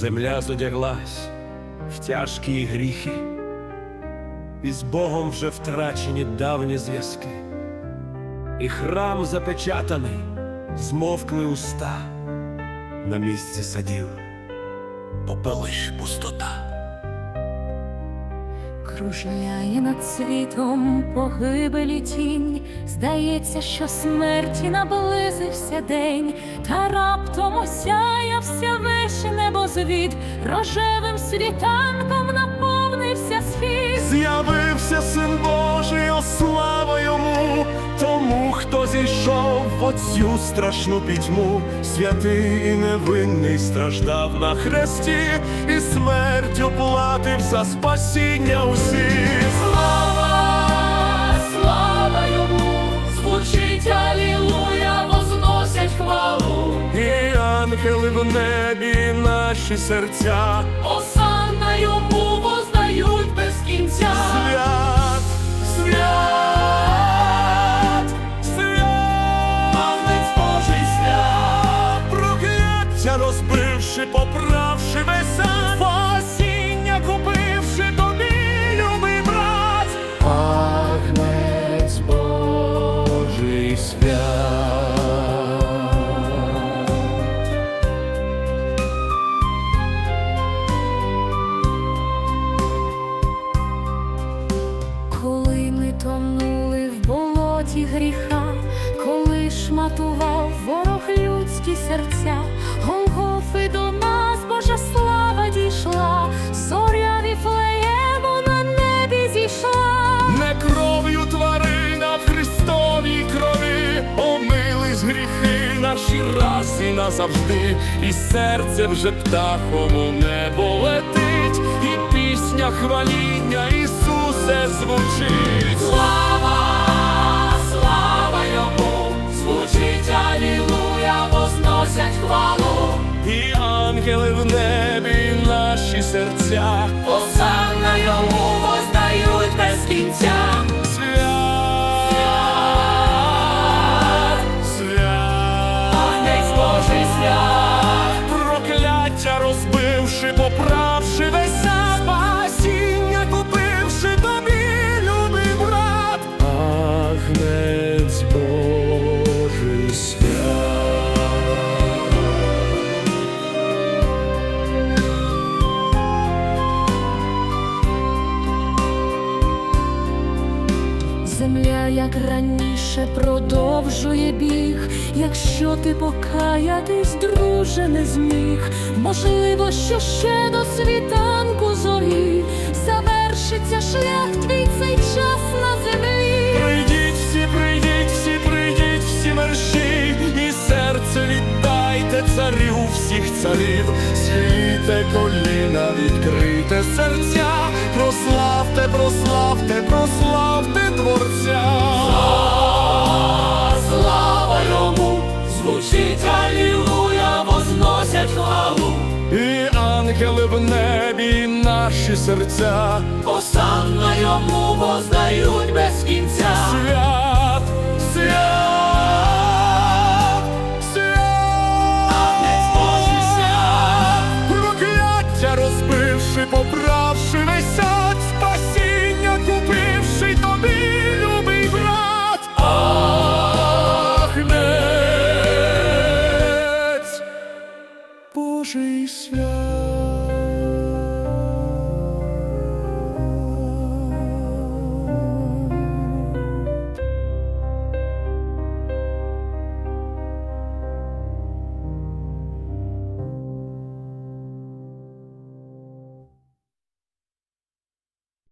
Земля зодяглась в тяжкі гріхи, і з Богом вже втрачені давні зв'язки, і храм запечатаний, змовкли уста, на місці садів попелиш пустота. Кружляє над світом погибелі тінь, здається, що смерті наблизився день, та раптом осяявся небозвід, рожевим світанком наповнився світ. З'явився син Божий, о слава йому, тому, хто зійшов в оцю страшну пітьму, святий і невинний страждав на хресті, і смертю платив за спасіння усіх. Слава, слава йому, наші серця, Осанна йому воздають без кінця. свят, свят, свят. Павлець Божий свят. Прокляття розбивши, поправши болоті гріха, коли шматував ворог людські серця, Голгофи до нас, Божа слава дійшла, зоря віфлеєму на небі зійшла. Не кров'ю тварин, а в Христовій крові Омились гріхи наші раз і назавжди, і серце вже птахом у небо летить, і пісня хваління Ісусе звучить. Як раніше, продовжує біг. Якщо ти покаятись, друже, не зміг, можливо, що ще до світанку зорі завершиться шлях твій цей час на землі. Прийдіть всі, прийдіть всі, прийдіть всі мерщі, і серце віддайте царю всіх царів, світе коліна, відкрите серця, прославте, прославте, прославте Творця. Наші серця, Осанна йому воздають без кінця.